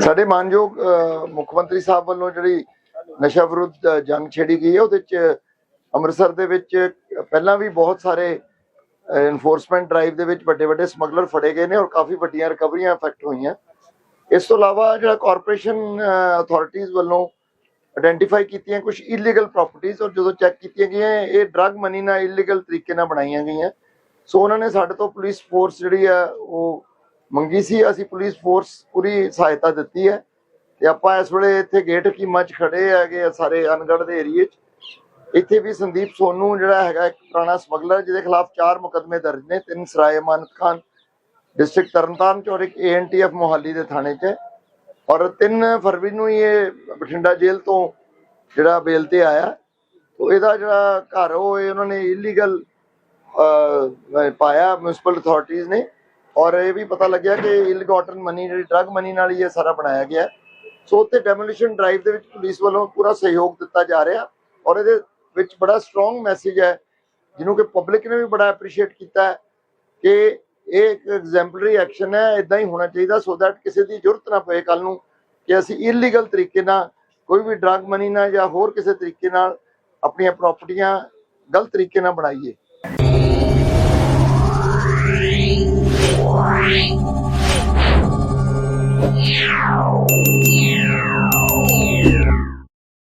ਸਾਡੇ ਮਾਨਯੋਗ ਮੁੱਖ ਮੰਤਰੀ ਸਾਹਿਬ ਵੱਲੋਂ ਜਿਹੜੀ ਨਸ਼ਾ ਵਿਰੁੱਧ ਜੰਗ ਛੇੜੀ ਗਈ ਹੈ, ਉਹਦੇ ਚ ਅੰਮ੍ਰਿਤਸਰ ਦੇ ਵਿੱਚ ਪਹਿਲਾਂ ਵੀ ਬਹੁਤ ਸਾਰੇ ਇਨਫੋਰਸਮੈਂਟ ਡਰਾਈਵ ਦੇ ਵਿੱਚ ਵੱਡੇ ਵੱਡੇ ਸਮਗਲਰ ਫੜੇ ਗਏ ਨੇ ਔਰ ਕਾਫੀ ਵੱਡੀਆਂ ਰਿਕਵਰੀਆਂ ਇਫੈਕਟ ਹੋਈਆਂ। ਇਸ ਤੋਂ ਇਲਾਵਾ ਜਿਹੜਾ ਕਾਰਪੋਰੇਸ਼ਨ ਅਥਾਰਟੀਆਂ ਵੱਲੋਂ ਆਇਡੈਂਟੀਫਾਈ ਕੀਤੀਆਂ ਕੁਝ ਇਲੀਗਲ ਪ੍ਰਾਪਰਟੀਆਂ ਔਰ ਜਦੋਂ ਚੈੱਕ ਕੀਤੀਆਂ ਗਈਆਂ, ਇਹ ਡਰੱਗ ਮਨੀ ਨਾਲ ਇਲੀਗਲ ਤਰੀਕੇ ਨਾਲ ਬਣਾਈਆਂ ਗਈਆਂ। ਸੋ ਉਹਨਾਂ ਨੇ ਸਾਡੇ ਤੋਂ ਪੁਲਿਸ ਫੋਰਸ ਜਿਹੜੀ ਆ, ਉਹ ਮੰਗੀ ਸੀ, ਅਸੀਂ ਪੁਲਿਸ ਫੋਰਸ ਪੂਰੀ ਸਹਾਇਤਾ ਦਿੱਤੀ ਹੈ ਤੇ ਆਪਾਂ ਇਸ ਵੇਲੇ ਇੱਥੇ ਗੇਟ ਹਕੀਮਾਂ 'ਚ ਖੜੇ ਹੈਗੇ ਸਾਰੇ ਅਨਗੜ ਦੇ ਏਰੀਏ 'ਚ। ਇੱਥੇ ਵੀ ਸੰਦੀਪ ਸੋਨੂ ਜਿਹੜਾ ਹੈਗਾ ਇੱਕ ਪੁਰਾਣਾ ਸਮਗਲਰ, ਜਿਹਦੇ ਖਿਲਾਫ ਚਾਰ ਮੁਕਦਮੇ ਦਰਜ ਨੇ, ਤਿੰਨ ਸਰਾਏ ਅਮਾਨਤ ਖਾਨ ਡਿਸਟ੍ਰਿਕਟ ਤਰਨਤਾਰਨ ਚ ਔਰ ਇੱਕ ਏਐਨਟੀਐਫ ਮੋਹਾਲੀ ਦੇ ਥਾਣੇ 'ਚ। ਔਰ 3 ਫਰਵਰੀ ਨੂੰ ਇਹ ਬਠਿੰਡਾ ਜੇਲ੍ਹ ਤੋਂ ਜਿਹੜਾ ਬੇਲ ਤੇ ਆਇਆ। ਤੋ ਇਹਦਾ ਜਿਹੜਾ ਘਰ ਉਹ ਇਹ ਉਹਨਾਂ ਨੇ ਇਲੀਗਲ ਪਾਇਆ ਮਿਊਨਿਸਪਲ ਅਥਾਰਟੀਆਂ ਨੇ। ਔਰ ਇਹ ਵੀ ਪਤਾ ਲੱਗਿਆ ਕਿ ਇਲਗੋਟਨ ਮਨੀ ਜਿਹੜੀ ਡਰਗ ਮਨੀ ਨਾਲ ਹੀ ਇਹ ਸਾਰਾ ਬਣਾਇਆ ਗਿਆ ਸੋ ਉੱਥੇ ਡੈਮੋਲੀਸ਼ਨ ਡਰਾਈਵ ਦੇ ਵਿੱਚ ਪੁਲਿਸ ਵੱਲੋਂ ਪੂਰਾ ਸਹਿਯੋਗ ਦਿੱਤਾ ਜਾ ਰਿਹਾ ਔਰ ਇਹਦੇ ਵਿੱਚ ਬੜਾ ਸਟਰੋਂਗ ਮੈਸੇਜ ਹੈ, ਜਿਹਨੂੰ ਕਿ ਪਬਲਿਕ ਨੇ ਵੀ ਬੜਾ ਐਪਰੀਸ਼ੀਏਟ ਕੀਤਾ ਹੈ ਕਿ ਇਹ ਇੱਕ ਐਗਜ਼ੈਂਪਲਰੀ ਐਕਸ਼ਨ ਹੈ ਇਦਾਂ ਹੀ ਹੋਣਾ ਚਾਹੀਦਾ ਸੋ ਦੈਟ ਕਿਸੇ ਦੀ ਜ਼ਰੂਰਤ ਨਾ ਪਏ ਕੱਲ ਨੂੰ ਕਿ ਅਸੀਂ ਇਲੀਗਲ ਤਰੀਕੇ ਨਾਲ ਕੋਈ ਵੀ ਡਰਗ ਮਨੀ ਨਾਲ ਜਾਂ ਹੋਰ ਕਿਸੇ ਤਰੀਕੇ ਨਾਲ ਆਪਣੀਆਂ ਪ੍ਰਾਪਰਟੀਆਂ ਗਲਤ ਤਰੀਕੇ ਨਾਲ ਬਣਾਈਏ।